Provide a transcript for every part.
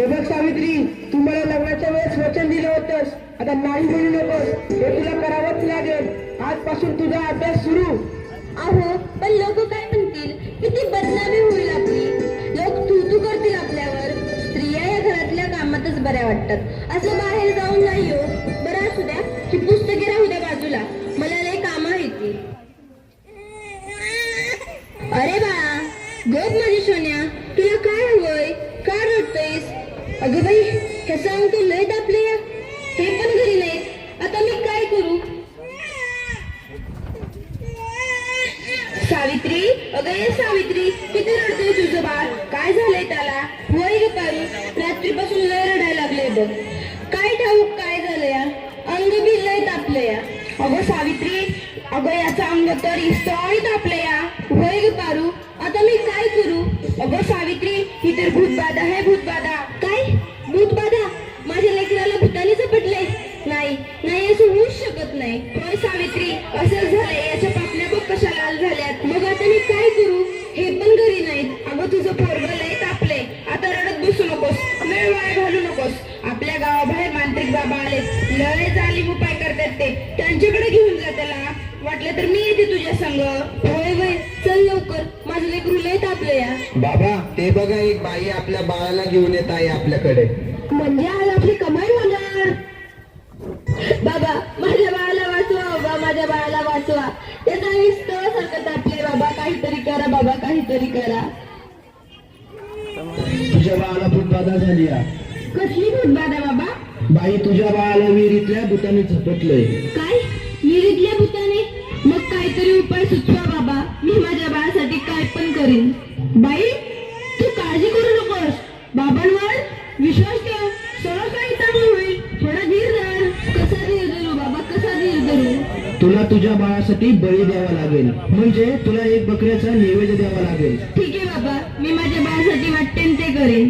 हे बघ सावित्री तू मला लग्नाच्या वेळेस वचन दिलं होतंस आता नाही म्हणू नकोस. हे तुला करावंच लागेल. आजपासून तुझा अभ्यास सुरू. अहो पण लोक काय म्हणतील? किती बदनामी होईल आपली लोक तू तू करतील आपल्यावर. स्त्रिया या घरातल्या कामातच बऱ्या वाटतात. असं बाहेर जाऊन नाही हो. बरं असू द्या ही पुस्तके राहू द्या बाजूला मला लय कामं येतील अरे बाळा गप माझी सोन्या तुला काय हवंय का रडतोयस अगं बाई हे सांग तू लय तापले या हे पण घरी नाहीत आता मी काय करू अगं सावित्री किती रडतोय तुझं बाळ? काय झालंय त्याला? वय ग पारू रात्रीपासून लय रडायला लागले बघ. काय ठाऊक काय झालं या अंग बी लय तापलं या अगं सावित्री अगं याचं अंग तर इस्तळी तापलं या वय ग पारू आता मी काय करू? अगं सावित्री ही तर भूतबाधा आहे भूतबाधा. काय? भूतबाधा? माझ्या लेकराला भूताने झपटले नाही नाही असं होऊच शकत नाही. होय सावित्री असं झालंय याच्या कशा लाल झाल्यात? मग आता मी काय करू? हे पण घरी नाहीत. अगं तुझं पोरग लय तापले आता रडत बसू नकोस. वेळ वाया घालू नकोस. आपल्या गावाबाहेर मांत्रिक बाबा आले लय जालीम उपाय करतात ते. त्यांच्याकडे घेऊन जा त्याला. वाटलं तर मी येते तुझ्या संग. होय होय. चल लवकर. माझं लेकरू लय तापले या बाबा ते बघा एक बाई आपल्या बाळाला घेऊन येत आहे आपल्याकडे. म्हणजे आज आपली बाबा काहीतरी करा. तुझ्या बाळाला भूतबाधा झाली. कसली भूतबाधा बाबा? बाई तुझ्या बाळाला विहिरीतल्या भूताने झपटलंय. काय? विहिरीतल्या भूताने? मग काहीतरी उपाय सुचवा बाबा. मी माझ्या बाळासाठी काय पण करीन. बाई तू काळजी करू नकोस. बाबांवर विश्वास तुला तुझ्या बाळासाठी बळी द्यावा लागेल. म्हणजे तुला एक बकऱ्याचा नैवेद्य द्यावा लागेल. ठीक आहे बाबा मी माझ्या बाळासाठी वाटते ते करेन.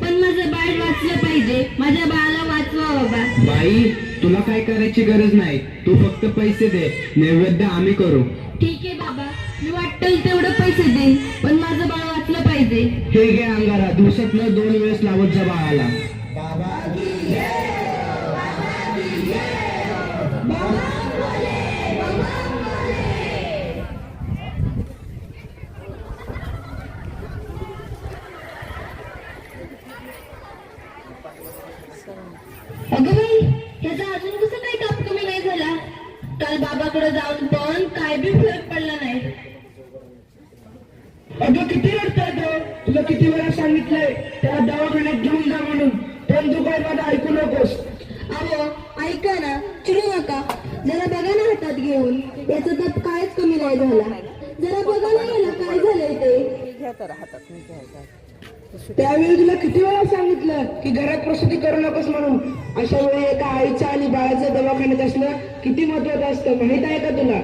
पण माझं बाळ वाचलं पाहिजे. माझ्या बाळाला वाचवा बाबा. बाई तुला काय करायची गरज नाही. तू फक्त पैसे दे. नैवेद्य आम्ही करू. ठीक आहे बाबा मी वाटेल तेवढं पैसे देईन. पण माझं बाळ वाचलं पाहिजे. हे घे अंगारा. दिवसातलं दोन वेळेस लावत जा बाळाला. अगं की घरात प्रसूती करू नकोस म्हणून. अशा वेळी एका आईचं आणि बाळाचं दवाखान्यात असणं किती महत्वाचं असतं माहीत आहे का तुला?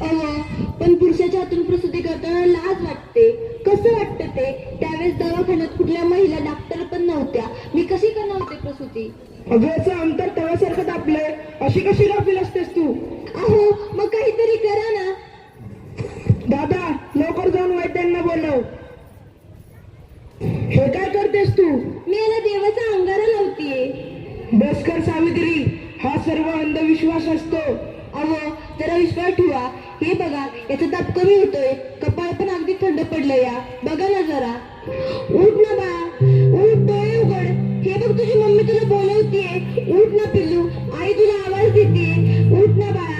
अहो पण पुरुषाच्या हातून प्रसूती करताना लाज वाटते. कसं वाटतं ते? त्यावेळेस दवाखान्यात कुठल्या महिला डॉक्टर पण नव्हत्या. मी कशी करणार होते प्रसूती? अगं याचं अंतर तव्यासारखं तापलंय. अशी कशी गाफील असतेस तू? अहो मग काहीतरी करा ना. दादा लवकर जाऊन वैद्यांना बोलव. हे काय करतेस तू? मी याला देवाचा अंगारा लावतीये. बस कर सावित्री हा सर्व अंधविश्वास असतो. अहो जरा विश्वास ठेवा. हे बघा याचा ताप कमी होतोय. कपाळ पण अगदी थंड पडलं या. बघा ना जरा. उठ ना बा. उठ डोळे उघड. हे बघ तुझी मम्मी तुला बोलवतीये. उठ ना पिल्लू. आई तुला आवाज देते. उठ ना बाळा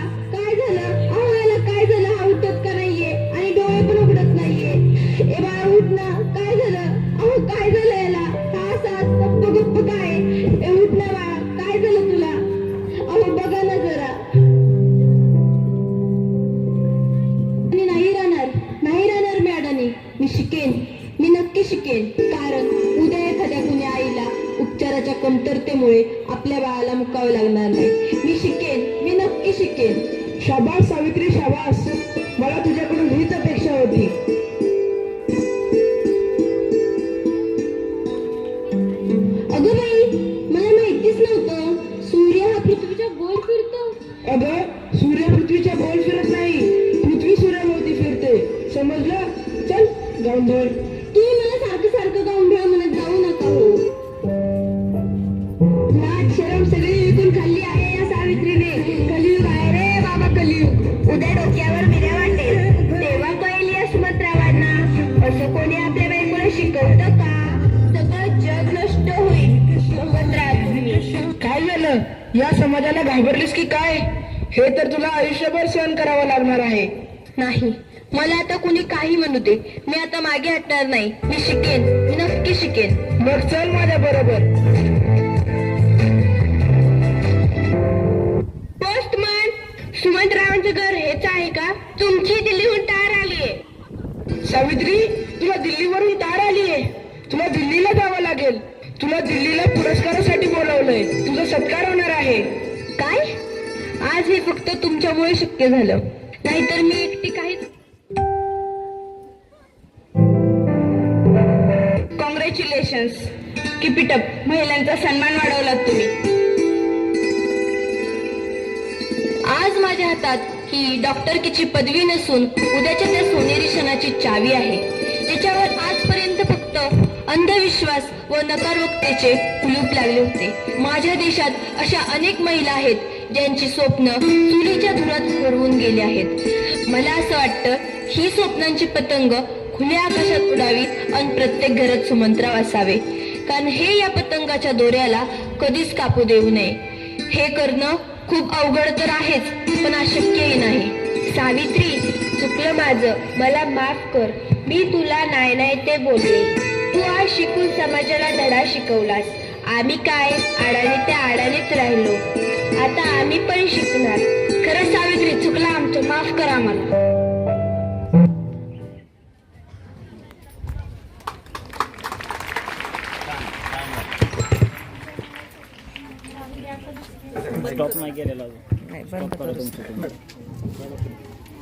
या समाजाला घाबरलीस की काय? हे तर तुला आयुष्यभर सहन करावं लागणार आहे. नाही. मला आता कुणी काही म्हणू दे. मी आता मागे हटणार नाही. मी शिकेन. मी नक्की शिकेन. मग चल माझ्या बरोबर. पोस्टमन सुमंतरावांचं घर हेच आहे का? तुमची दिल्लीहून टार आली आहे सावित्री तुला दिल्लीवरून तार आलीये. तुला दिल्लीला जावं लागेल. तुला दिल्लीला पुरस्कारासाठी बोलवलंय. तुझा सत्कार होणार आहे. काय? आज हे फक्त तुमच्यामुळे शक्य झालं. नाहीतर मी एकटी काहीच कॉंग्रॅच्युलेशन्स किप इट अप महिलांचा सन्मान वाढवलात तुम्ही. आज माझ्या हातात ही डॉक्टरकीची पदवी नसून उद्याच्या त्या सोनेरी क्षणाची चावी आहे. ज्याच्यावर आजपर्यंत अंधविश्वास व नकारोक्तेचे कुलूप लागले होते. माझ्या देशात अशा अनेक महिला आहेत ज्यांची स्वप्न चुलीच्या धुरात हरवून गेली आहेत. मला असं वाटतं ही स्वप्नांची पतंग खुल्या आकाशात उडावी आणि प्रत्येक घरात सुमंत्राव असावे कारण हे या पतंगाच्या दोऱ्याला कधीच कापू देऊ नये. हे करणं खूप अवघड तर आहेच पण अशक्यही नाही. सावित्री चुकलं माझं. मला माफ कर. मी तुला नाही नाही ते बोलले. तू आज शिकून समाजाला धडा शिकवलास. आम्ही काय? आडाने त्या आडानेच राहिलो. आता आम्ही पण शिकणार. खरं सावित्री चुकला आमचं. माफ करा आम्हाला तुम्ही.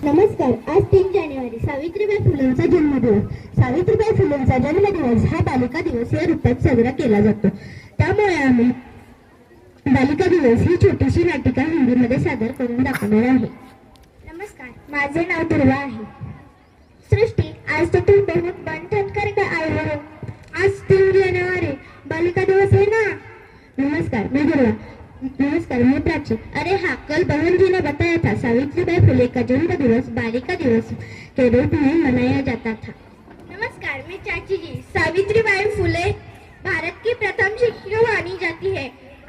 नमस्कार. आज तीन जानेवारी. सावित्रीबाई फुलेंचा जन्मदिवस. सावित्रीबाई फुलेंचा जन्मदिवस हा बालिका दिवस या रूपात साजरा केला जातो. त्यामुळे आम्ही बालिका दिवस ही छोटीशी नाटिका हिंदीमध्ये सादर करून दाखवणार आहे. नमस्कार माझे नाव दुर्वा आहे. सृष्टी आज तर तू बहुत बंधन करके आए हो आज तीन जानेवारी बालिका दिवस आहे ना? नमस्कार मी दुर्वा. नमस्कार मैं प्राची. अरे हाँ कल बहन जी ने बताया था. सावित्रीबाई फुले का जन्म दिवस बालिका दिवस के रूप में मनाया जाता था. मैं चाची जी, सावित्रीबाई फुले, भारत की प्रथम शिक्षिका मानी जाती है।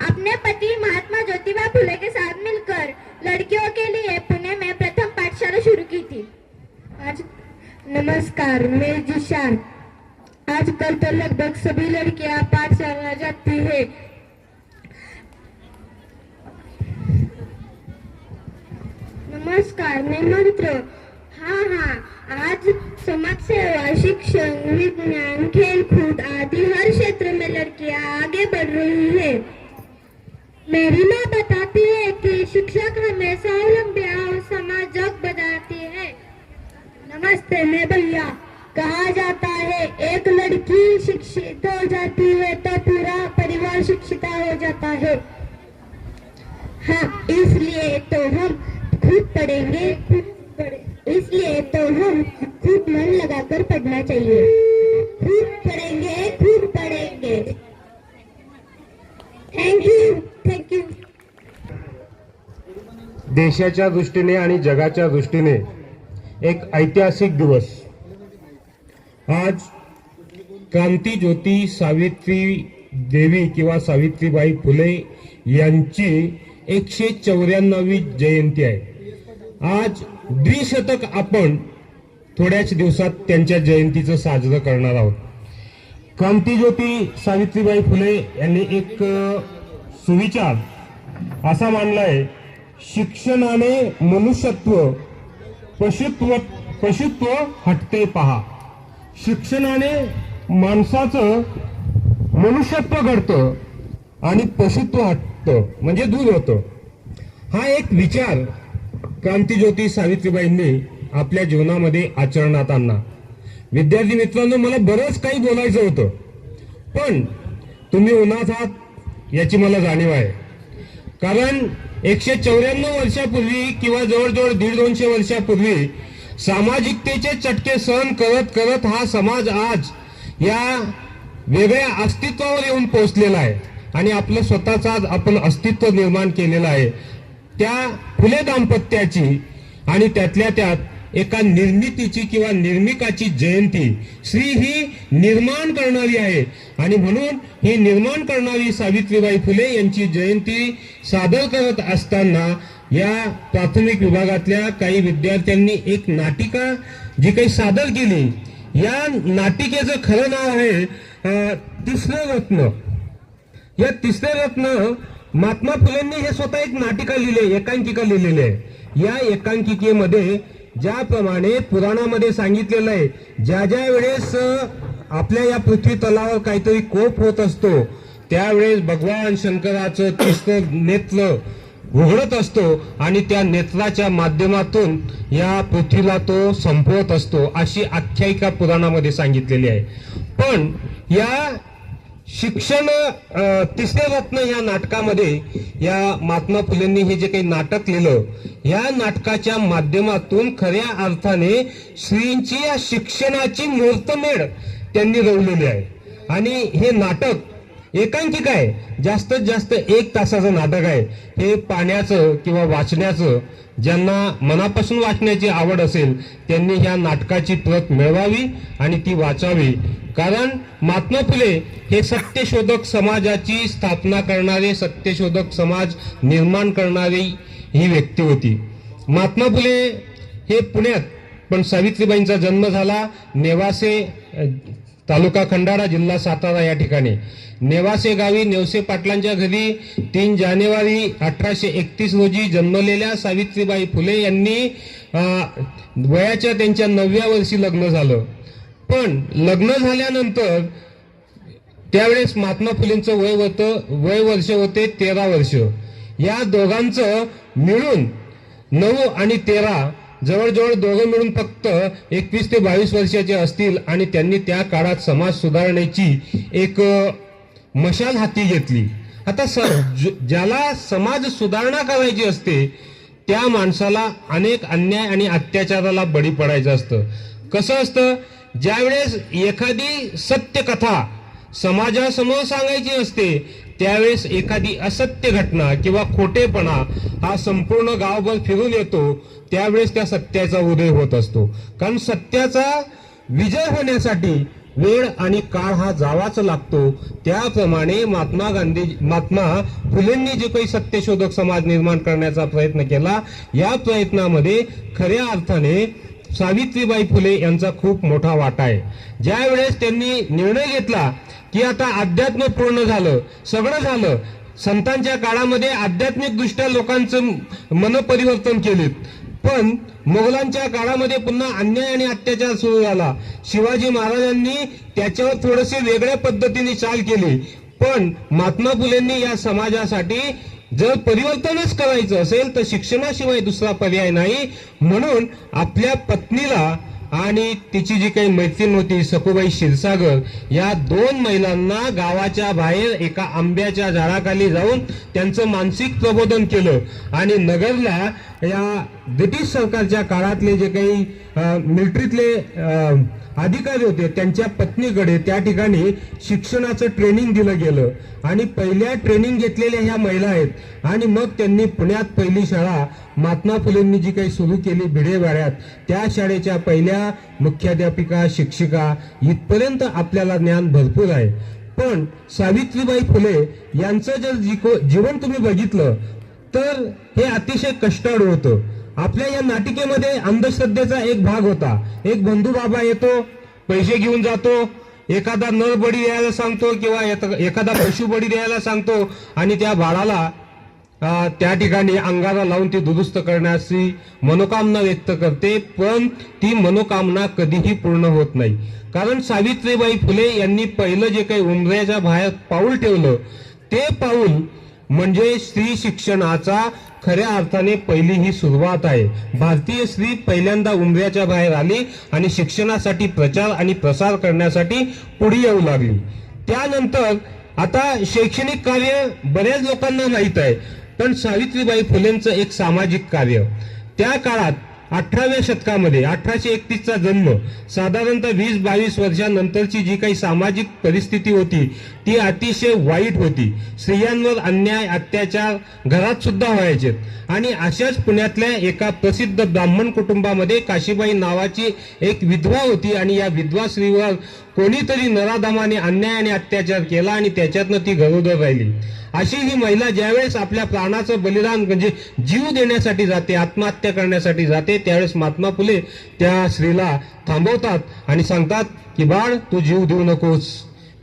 अपने पति महात्मा ज्योतिबा फुले के साथ मिलकर लड़कियों के लिए पुणे में प्रथम पाठशाला शुरू की थी। आज नमस्कार, मैं जिशान। आजकल तो लगभग सभी लड़कियाँ पाठशाला जाती है। नमस्कार, मैं मंत्र हाँ हाँ आज समाज सेवा शिक्षण, विज्ञान खेल कूद आदि हर क्षेत्र में लड़कियाँ आगे बढ़ रही है। मेरी माँ बताती है कि शिक्षक हमें स्वावलंबी और समाज बनाती है। नमस्ते मैं भैया कहा जाता है, एक लड़की शिक्षित हो जाती है तो पूरा परिवार शिक्षिता हो जाता है। हाँ इसलिए तो हम खुद पढ़ेंगे। खुद इसलिए तो हम खूब मन लगाकर पढ़ना चाहिए। खूब पढ़ेंगे खूब पढ़ेंगे। थैंक यू थैंक यू देशाच्या दृष्टीने आणि जगाच्या दृष्टीने एक ऐतिहासिक दिवस. आज क्रांती ज्योती सावित्री देवी किंवा सावित्रीबाई फुले यांची एकशे चौऱ्याण्णवी जयंती आहे. आज द्विशतक आपण थोड्याच दिवसात त्यांच्या जयंतीचं साजरं करणार आहोत. क्रांतीज्योती सावित्रीबाई फुले यांनी एक सुविचार असा मानलाय शिक्षणाने मनुष्यत्व पशुत्व पशुत्व हटते पहा. शिक्षणाने माणसाचं मनुष्यत्व घडतं आणि पशुत्व हटतं म्हणजे दूर होतं. हा एक विचार क्रांतीज्योती सावित्रीबाईंनी आपल्या जीवनामध्ये आचरणात आणला विद्यार्थी मित्रांनो मला बरंच काही बोलायचं होतं. पण तुम्ही उन्हात आहात याची मला जाणीव आहे. कारण एकशे चौऱ्याण्णव वर्षापूर्वी किंवा जवळजवळ दीड दोनशे वर्षापूर्वी सामाजिकतेचे चटके सहन करत करत हा समाज आज या वेगळ्या अस्तित्वावर येऊन पोहोचलेला आहे. आणि आपलं स्वतःचा आज आपण अस्तित्व निर्माण केलेलं आहे. त्या फुले दाम्पत्याची आणि त्यातल्या त्यात एका निर्मितीची किंवा निर्मिकाची जयंती. श्री ही निर्माण करणारी आहे. आणि म्हणून ही निर्माण करणारी सावित्रीबाई फुले यांची जयंती सादर करत असताना या प्राथमिक विभागातल्या काही विद्यार्थ्यांनी एक नाटिका जी काही सादर केली. या नाटिकेचं खरं नाव आहे अं, तिसरं रत्न. या तिसरे रत्न महात्मा फुलेंनी हे स्वतः एक नाटिका लिहिले एकांकिका लिहिलेली आहे. या एकांकिकेमध्ये ज्याप्रमाणे पुराणामध्ये सांगितलेलं आहे ज्या ज्या वेळेस आपल्या या पृथ्वी तलावर काहीतरी कोप होत असतो त्यावेळेस भगवान शंकराचं तिसरं नेत्र उघडत असतो आणि त्या नेत्राच्या माध्यमातून या पृथ्वीला तो संपवत असतो अशी आख्यायिका पुराणामध्ये सांगितलेली आहे. पण या शिक्षण तिसरे रत्न या नाटकामध्ये या महात्मा फुलेंनी हे जे काही नाटक लिहिलं या नाटकाच्या माध्यमातून खऱ्या अर्थाने श्रींची या शिक्षणाची मुहूर्तमेढ त्यांनी रवलेली आहे. आणि हे नाटक एकांकिक आहे. जास्तीत जास्त एक तासाचं नाटक आहे. हे पाण्याचं किंवा वाचण्याचं ज्यांना मनापासून वाचण्याची आवड असेल त्यांनी ह्या नाटकाची प्रत मिळवावी आणि ती वाचावी. कारण महात्मा फुले हे सत्यशोधक समाजाची स्थापना करणारे सत्यशोधक समाज निर्माण करणारी ही व्यक्ती होती. महात्मा फुले हे पुण्यात पण सावित्रीबाईंचा जन्म झाला नेवासे तालुका खंडाळा जिल्हा सातारा या ठिकाणी. नेवासे गावी नेवसे पाटलांच्या घरी तीन जानेवारी अठराशे एकतीस रोजी जन्मलेल्या सावित्रीबाई फुले यांनी वयाच्या त्यांच्या नवव्या वर्षी लग्न झालं. पण लग्न झाल्यानंतर त्यावेळेस महात्मा फुलेंचं वय होतं वय वर्ष होते तेरा वर्ष. या दोघांचं मिळून नऊ आणि तेरा जवळजवळ दोघं मिळून फक्त एकवीस ते बावीस वर्षाचे असतील आणि त्यांनी त्या काळात समाज सुधारण्याची एक मशाल हाती घेतली. आता सर ज- ज्याला समाज सुधारणा करायची असते त्या माणसाला अनेक अन्याय आणि अत्याचाराला बळी पडायचं असतं. कसं असतं? ज्यावेळेस एखादी सत्य कथा समाजासमोर सांगायची असते त्यावेळेस एखादी असत्य घटना किंवा खोटेपणा हा संपूर्ण गावभर फिरून येतो त्यावेळेस त्या सत्याचा उदय होत असतो. कारण सत्याचा विजय होण्यासाठी वेळ आणि काळ हा जावाच लागतो. त्याप्रमाणे महात्मा गांधी महात्मा फुलेंनी जे काही सत्यशोधक समाज निर्माण करण्याचा प्रयत्न केला या प्रयत्नामध्ये खऱ्या अर्थाने सावित्रीबाई फुले यांचा खूप मोठा वाटा आहे. ज्या वेळेस त्यांनी निर्णय घेतला की आता अध्यात्म पूर्ण झालं सगळं झालं संतांच्या काळामध्ये आध्यात्मिक दृष्ट्या लोकांचं मनपरिवर्तन केलेत. पण मोगलांच्या काळामध्ये पुन्हा अन्याय आणि अत्याचार सुरू झाला. शिवाजी महाराजांनी त्याच्यावर थोडेसे वेगळ्या पद्धतीने चाल केली. पण महात्मा फुलेंनी या समाजासाठी जर परिवर्तनच करायचं असेल तर शिक्षणाशिवाय दुसरा पर्याय नाही. म्हणून आपल्या पत्नीला आणि तिची जी काही मैत्रीण होती सखुबाई क्षीरसागर या दोन महिलांना गावाच्या बाहेर एका आंब्याच्या झाडाखाली जाऊन त्यांचं मानसिक प्रबोधन केलं. आणि नगरला या ब्रिटिश सरकारच्या काळातले जे काही मिलिटरीतले अधिकारी होते त्यांच्या पत्नीकडे त्या ठिकाणी शिक्षणाचं ट्रेनिंग दिलं गेलं. आणि पहिल्या ट्रेनिंग घेतलेल्या ह्या महिला आहेत. आणि मग त्यांनी पुण्यात पहिली शाळा महात्मा फुलेंनी जी काही सुरू केली भिडेवाड्यात त्या शाळेच्या पहिल्या मुख्याध्यापिका शिक्षिका इथपर्यंत आपल्याला ज्ञान भरपूर आहे. पण सावित्रीबाई फुले यांचं जर जिको- जीवन तुम्ही बघितलं तर हे अतिशय कष्टाळू होतं. आपल्या या नाटिकेमध्ये अंधश्रद्धेचा एक भाग होता. एक बंधू बाबा येतो पैसे घेऊन जातो एखादा नळ बळी द्यायला सांगतो किंवा एखादा पशु बळी द्यायला सांगतो आणि त्या बाळाला त्या ठिकाणी अंगाला लावून ती दुरुस्त करण्याची मनोकामना व्यक्त करते पण ती मनोकामना कधीही पूर्ण होत नाही. कारण सावित्रीबाई फुले यांनी पहिलं जे काही उमऱ्याच्या बाहेर पाऊल ठेवलं ते पाऊल म्हणजे स्त्री शिक्षणाचा खऱ्या अर्थाने पहिली ही सुरुवात आहे. भारतीय स्त्री पहिल्यांदा उमऱ्याच्या बाहेर आली आणि शिक्षणासाठी प्रचार आणि प्रसार करण्यासाठी पुढे येऊ लागली. त्यानंतर आता शैक्षणिक कार्य बऱ्याच लोकांना माहीत आहे पण सावित्रीबाई फुलेंचं एक सामाजिक कार्य. त्या काळात अठराव्या शतकामध्ये अठराशे एकतीसचा जन्म साधारणतः वीस बावीस वर्षानंतरची जी काही सामाजिक परिस्थिती होती ती अतिशय वाईट होती. स्त्रियांवर अन्याय अत्याचार घरात सुद्धा व्हायचे. आणि अशाच पुण्यातल्या एका प्रसिद्ध ब्राह्मण कुटुंबामध्ये काशीबाई नावाची एक विधवा होती आणि या विधवा स्त्रीवर कोणीतरी नराधमाने अन्याय आणि अत्याचार केला आणि त्याच्यातनं ती गरोदर राहिली. अशी ही महिला ज्यावेळेस आपल्या प्राणाचं बलिदान म्हणजे जीव देण्यासाठी जाते आत्महत्या करण्यासाठी जाते त्यावेळेस महात्मा फुले त्या स्त्रीला थांबवतात आणि सांगतात की बाळ तू जीव देऊ नकोस.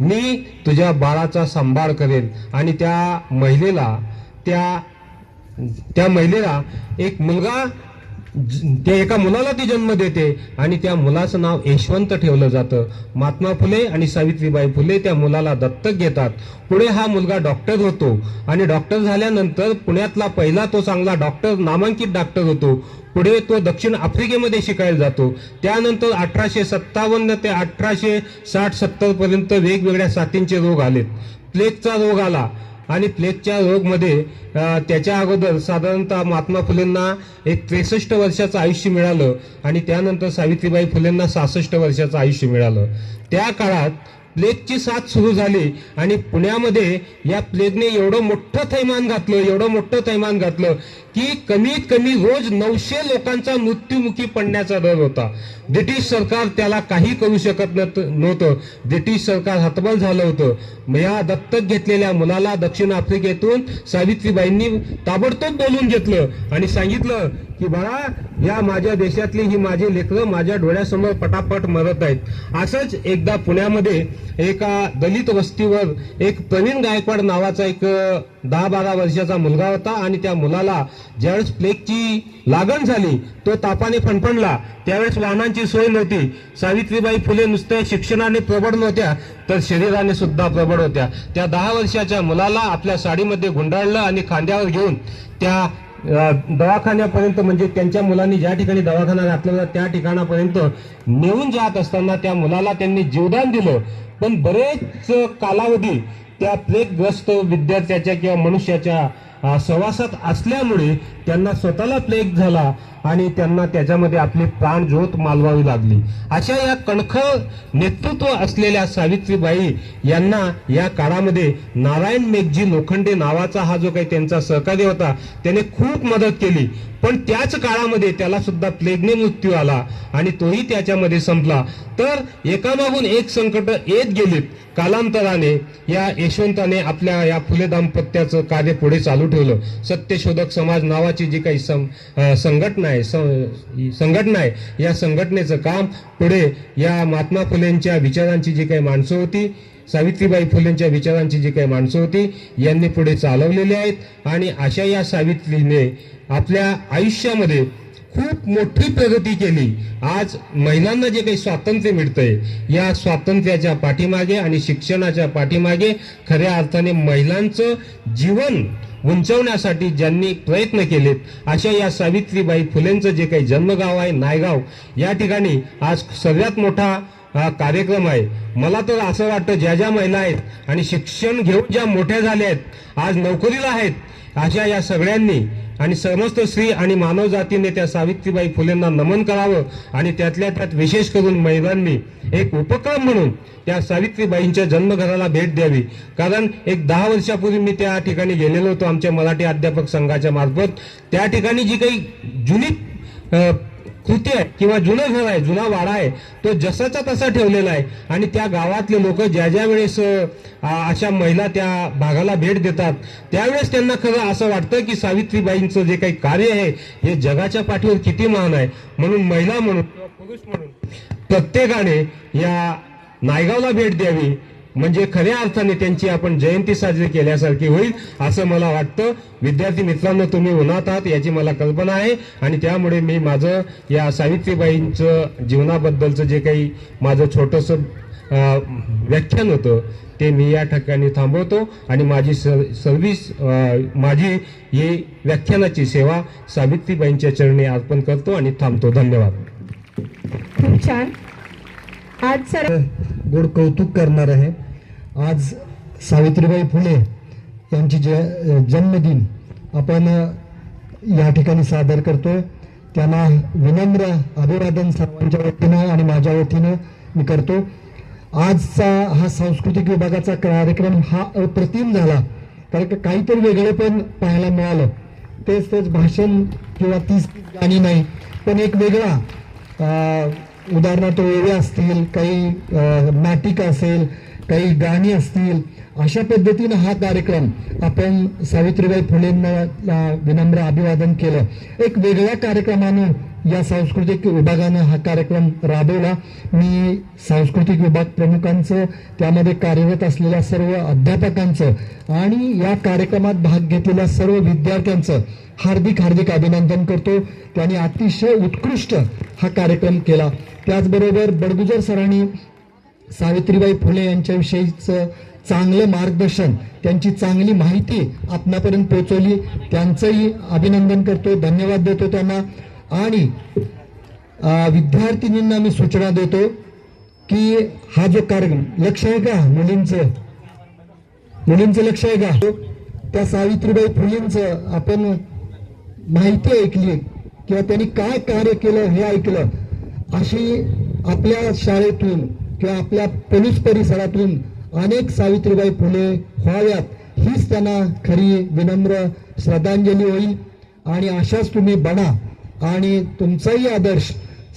मी तुझ्या बाळाचा सांभाळ करेन. आणि त्या महिलेला त्या त्या महिलेला एक मुलगा ज- त्या एका मुलाला ती जन्म देते आणि त्या मुलाचं नाव यशवंत ठेवलं जातं. महात्मा फुले आणि सावित्रीबाई फुले त्या मुलाला दत्तक घेतात. पुढे हा मुलगा डॉक्टर होतो आणि डॉक्टर झाल्यानंतर पुण्यातला पहिला तो चांगला डॉक्टर नामांकित डॉक्टर होतो. पुढे तो दक्षिण आफ्रिकेमध्ये शिकायला जातो. त्यानंतर अठराशे सत्तावन्न ते अठराशे साठ सत्तर पर्यंत वेगवेगळ्या साथींचे रोग आलेत. प्लेगचा रोग आला. आणि प्लेगच्या रोगमध्ये त्याच्या अगोदर साधारणतः महात्मा फुलेंना एक त्रेसष्ट वर्षाचं आयुष्य मिळालं आणि त्यानंतर सावित्रीबाई फुलेंना सहासष्ट वर्षाचं आयुष्य मिळालं. त्या काळात प्लेगची साथ सुरू झाली आणि पुण्यामध्ये या प्लेगने एवढं मोठं थैमान घातलं एवढं मोठं थैमान घातलं की कमीत कमी रोज नऊशे लोकांचा मृत्युमुखी पडण्याचा दर होता. ब्रिटिश सरकार त्याला काही करू शकत नव्हतं. ब्रिटिश सरकार हतबल झालं होतं. या दत्तक घेतलेल्या मुलाला दक्षिण आफ्रिकेतून सावित्रीबाईंनी ताबडतोब बोलून घेतलं आणि सांगितलं की बाळा या माझ्या देशातली ही माझी लेकरं माझ्या डोळ्यासमोर पटापट मरत आहेत. असंच एकदा पुण्यामध्ये एका दलित वस्तीवर एक प्रवीण गायकवाड नावाचा एक दहा बारा वर्षाचा मुलगा होता आणि त्या मुलाला ज्यावेळेस प्लेगची लागण झाली तो तापाने फणफणला. त्यावेळेस वाहनांची सोय नव्हती. सावित्रीबाई फुले नुसत्या शिक्षणाने प्रबळ नव्हत्या तर शरीराने सुद्धा प्रबळ होत्या. त्या दहा वर्षाच्या मुलाला आपल्या साडीमध्ये गुंडाळलं आणि खांद्यावर घेऊन त्या दवाखान्यापर्यंत म्हणजे त्यांच्या मुलांनी ज्या ठिकाणी दवाखाना घातलेला त्या ठिकाणापर्यंत नेऊन जात असताना त्या मुलाला त्यांनी जीवदान दिलं. पण बरेच कालावधी त्या प्लेगग्रस्त विद्यार्थ्याच्या किंवा मनुष्याच्या सहवासात असल्यामुळे त्यांना स्वतःला प्लेग झाला. आणि त्यांना त्याच्यामध्ये आपली प्राण ज्योत मालवावी लागली. अशा या कणखळ नेतृत्व असलेल्या सावित्रीबाई यांना या काळामध्ये नारायण मेघजी लोखंडे नावाचा हा जो काही त्यांचा सहकारी होता त्याने खूप मदत केली. पण त्याच काळामध्ये त्याला सुद्धा प्लेगने मृत्यू आला आणि तोही त्याच्यामध्ये संपला. तर एकामागून एक संकट येत गेलीत. कालांतराने या यशवंताने आपल्या या फुले दाम्पत्याचं कार्य पुढे चालू ठेवलं. सत्यशोधक समाज नावाची जी काही सं- संघटना आहे आहे. संघटना आहे. या संघटनेचं काम पुढे या महात्मा फुलेंच्या विचारांची जी काही माणसं होती सावित्रीबाई फुलेंच्या विचारांची जी काही माणसं होती यांनी पुढे चालवलेली आहेत. आणि अशा या सावित्रीने आपल्या आयुष्यामध्ये खूप मोठी प्रगती केली. आज महिलांना जे काही स्वातंत्र्य मिळतंय या स्वातंत्र्याच्या पाठीमागे आणि शिक्षणाच्या पाठीमागे खऱ्या अर्थाने महिलांचं जीवन उंचवण्यासाठी ज्यांनी प्रयत्न केलेत अशा या सावित्रीबाई फुलेंचं जे काही जन्मगाव आहे नायगाव या ठिकाणी आज सर्वात मोठा हा कार्यक्रम आहे. मला तर असं वाटतं ज्या ज्या महिला आहेत आणि शिक्षण घेऊन ज्या मोठ्या झाल्या आहेत आज नोकरीला आहेत अशा या सगळ्यांनी आणि समस्त स्त्री आणि मानव जातीने त्या सावित्रीबाई फुलेंना नमन करावं आणि त्यातल्या त्यात विशेष करून महिलांनी एक उपक्रम म्हणून त्या सावित्रीबाईंच्या जन्मघराला भेट द्यावी. कारण एक दहा वर्षापूर्वी मी त्या ठिकाणी गेलेलो होतो आमच्या मराठी अध्यापक संघाच्या मार्फत. त्या ठिकाणी जी काही जुनी अ, कृती आहे किंवा जुनं घर आहे जुना वाडा आहे तो जसाचा तसा ठेवलेला आहे. आणि त्या गावातले लोक ज्या ज्या वेळेस अशा महिला त्या भागाला भेट देतात त्यावेळेस त्यांना खरं असं वाटतं की सावित्रीबाईंचं जे काही कार्य आहे हे जगाच्या पाठीवर किती महान आहे. म्हणून महिला म्हणून किंवा पुरुष म्हणून प्रत्येकाने या नायगावला भेट द्यावी. म्हणजे खऱ्या अर्थाने त्यांची आपण जयंती साजरी केल्यासारखी होईल असं मला वाटतं. विद्यार्थी मित्रांनो तुम्ही उन्हात आहात याची मला कल्पना आहे. आणि त्यामुळे मी माझं या सावित्रीबाईंचं जीवनाबद्दलचं जे काही माझं छोटंसं व्याख्यान होतं ते मी या ठिकाणी थांबवतो. आणि माझी सर सर्व्हिस माझी ही व्याख्यानाची सेवा सावित्रीबाईंच्या चरणी अर्पण करतो आणि थांबतो. धन्यवाद. खूप छान. आज सर गोड कौतुक करणार आहे. आज सावित्रीबाई फुले यांची ज जन्मदिन आपण या ठिकाणी सादर करतोय. त्यांना विनम्र अभिवादन सर्वांच्या वतीनं आणि माझ्या वतीनं मी करतो. आजचा हा सांस्कृतिक विभागाचा कार्यक्रम हा अप्रतिम झाला कारण का काहीतरी वेगळं पण पाहायला मिळालं. तेच तेच भाषण किंवा तीच गाणी नाही पण एक वेगळा उदाहरणार्थ ओव्या असतील काही मॅटिक नाटिका असेल काही गाणी असतील अशा पद्धतीनं हा कार्यक्रम आपण सावित्रीबाई फुलेंना विनम्र अभिवादन केलं. एक वेगळ्या कार्यक्रमानं या सांस्कृतिक विभागानं हा कार्यक्रम राबवला. मी सांस्कृतिक विभाग प्रमुखांचं त्यामध्ये कार्यरत असलेल्या सर्व अध्यापकांचं आणि या कार्यक्रमात भाग घेतलेल्या सर्व विद्यार्थ्यांचं हार्दिक हार्दिक अभिनंदन करतो. त्यांनी अतिशय उत्कृष्ट हा कार्यक्रम केला. त्याचबरोबर बडगुजर सरांनी सावित्रीबाई फुले यांच्याविषयीचं चांगलं मार्गदर्शन त्यांची चांगली माहिती आपणापर्यंत पोहोचवली. त्यांचंही अभिनंदन करतो धन्यवाद देतो त्यांना. आणि विद्यार्थिनींना मी सूचना देतो की हा जो कार्यक्रम लक्ष आहे का मुलींचं? मुलींचं लक्ष आहे का? त्या सावित्रीबाई फुलेंचं आपण माहिती ऐकली किंवा त्यांनी काय कार्य केलं हे ऐकलं. अशी आपल्या शाळेतून किंवा आपल्या पोलीस परिसरातून अनेक सावित्रीबाई फुले व्हाव्यात हीच त्यांना खरी विनम्र श्रद्धांजली होईल. आणि अशाच तुम्ही बना आणि तुमचाही आदर्श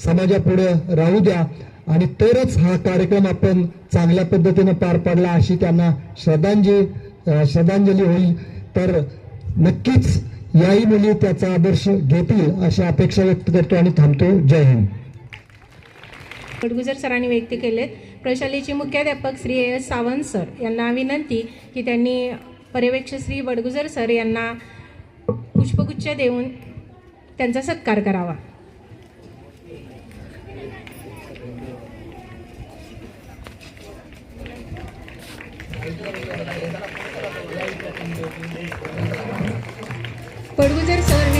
समाजापुढे राहू द्या. आणि तरच हा कार्यक्रम आपण चांगल्या पद्धतीने पार पाडला अशी त्यांना श्रद्धांजली श्रद्धांजली होईल. तर नक्कीच याही मुली त्याचा आदर्श घेतील अशी अपेक्षा व्यक्त करतो आणि थांबतो. जय हिंद. बडगुजर सरांनी व्यक्त केलेत. प्रशालेचे मुख्याध्यापक श्री एस सावंत सर यांना विनंती की त्यांनी पर्यवेक्षक श्री बडगुजर सर यांना पुष्पगुच्छ देऊन त्यांचा सत्कार करावा. पडगुजर सर